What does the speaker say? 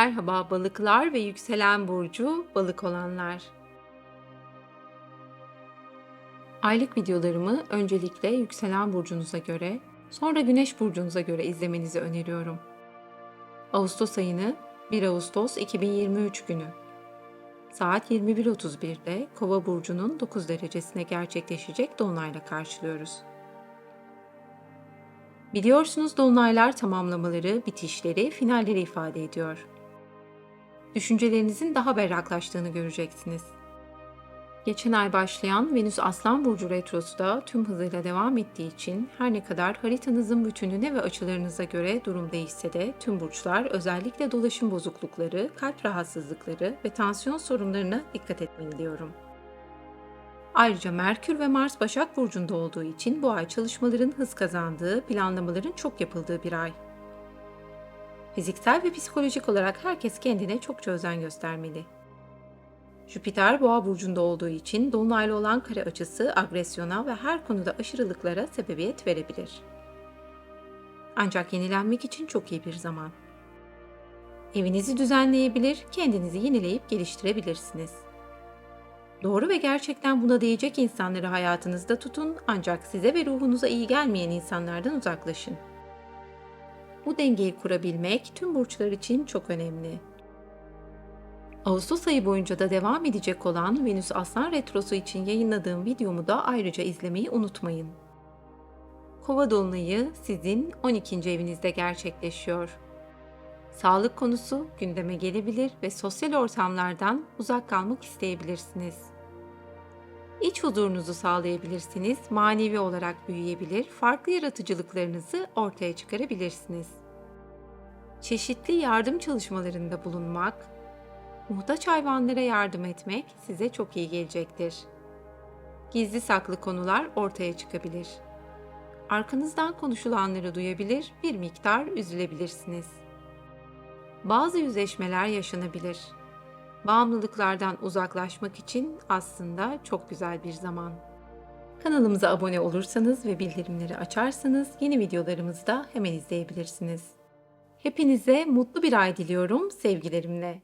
Merhaba balıklar ve yükselen burcu balık olanlar. Aylık videolarımı öncelikle yükselen burcunuza göre, sonra güneş burcunuza göre izlemenizi öneriyorum. Ağustos ayını 1 Ağustos 2023 günü. Saat 21.31'de Kova burcunun 9 derecesine gerçekleşecek dolunayla karşılıyoruz. Biliyorsunuz dolunaylar tamamlamaları, bitişleri, finalleri ifade ediyor. Düşüncelerinizin daha berraklaştığını göreceksiniz. Geçen ay başlayan Venüs Aslan Burcu Retrosu da tüm hızıyla devam ettiği için her ne kadar haritanızın bütününe ve açılarınıza göre durum değişse de tüm burçlar özellikle dolaşım bozuklukları, kalp rahatsızlıkları ve tansiyon sorunlarına dikkat etmeli diyorum. Ayrıca Merkür ve Mars Başak Burcu'nda olduğu için bu ay çalışmaların hız kazandığı, planlamaların çok yapıldığı bir ay. Fiziksel ve psikolojik olarak herkes kendine çokça özen göstermeli. Jüpiter Boğa burcunda olduğu için dolunaylı olan kare açısı agresyona ve her konuda aşırılıklara sebebiyet verebilir. Ancak yenilenmek için çok iyi bir zaman. Evinizi düzenleyebilir, kendinizi yenileyip geliştirebilirsiniz. Doğru ve gerçekten buna değecek insanları hayatınızda tutun ancak size ve ruhunuza iyi gelmeyen insanlardan uzaklaşın. Bu dengeyi kurabilmek tüm burçlar için çok önemli. Ağustos ayı boyunca da devam edecek olan Venüs Aslan Retrosu için yayınladığım videomu da ayrıca izlemeyi unutmayın. Kova dolunayı sizin 12. evinizde gerçekleşiyor. Sağlık konusu gündeme gelebilir ve sosyal ortamlardan uzak kalmak isteyebilirsiniz. İç huzurunuzu sağlayabilirsiniz, manevi olarak büyüyebilir, farklı yaratıcılıklarınızı ortaya çıkarabilirsiniz. Çeşitli yardım çalışmalarında bulunmak, muhtaç hayvanlara yardım etmek size çok iyi gelecektir. Gizli saklı konular ortaya çıkabilir. Arkanızdan konuşulanları duyabilir, bir miktar üzülebilirsiniz. Bazı yüzleşmeler yaşanabilir. Bağımlılıklardan uzaklaşmak için aslında çok güzel bir zaman. Kanalımıza abone olursanız ve bildirimleri açarsanız yeni videolarımızı da hemen izleyebilirsiniz. Hepinize mutlu bir ay diliyorum sevgilerimle.